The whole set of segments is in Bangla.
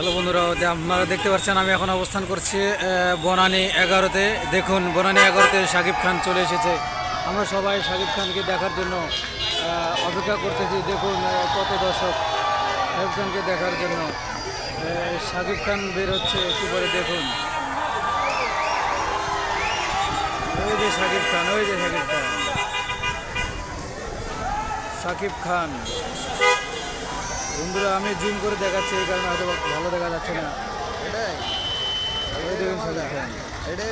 হ্যালো বন্ধুরা আপনারা দেখতে পাচ্ছেন আমি এখন অবস্থান করছি বনানি এগারোতে। দেখুন, বনানি এগারোতে শাকিব খান চলে এসেছে। আমরা সবাই শাকিব খানকে দেখার জন্য অপেক্ষা করতেছি। দেখুন কত দর্শক শাকিব খানকে দেখার জন্য। শাকিব খান বের হচ্ছে একটু পরে, দেখুন। ওই যে শাকিব খান, ওই যে শাকিব খান। শাকিব খান। বন্ধুরা আমি জুম করে দেখাচ্ছি এই কারণে হয়তো ভালো দেখা যাচ্ছে না। এটাই। এটাই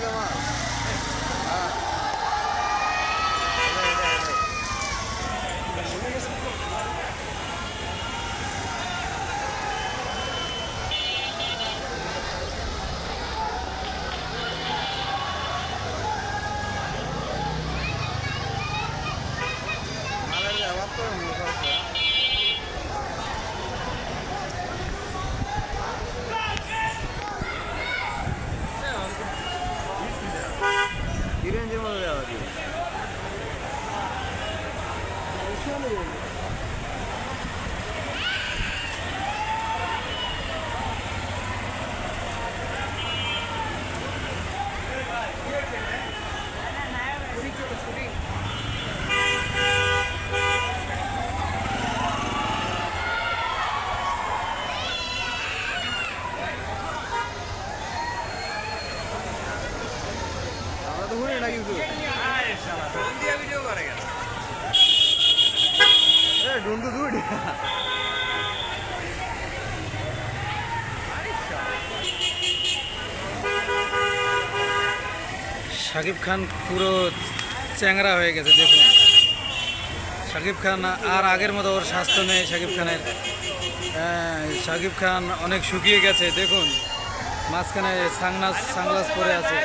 আমরা এ ডুন্ডু দুড শাকিব খান পুরো চ্যাংরা হয়ে গেছে দেখুন। শাকিব খান আর আগের মতো ওর স্বাস্থ্য নেই শাকিব খানের। হ্যাঁ, শাকিব খান অনেক শুকিয়ে গেছে দেখুন। মাঝখানে সাংনাস সাংলাস পরে আছে।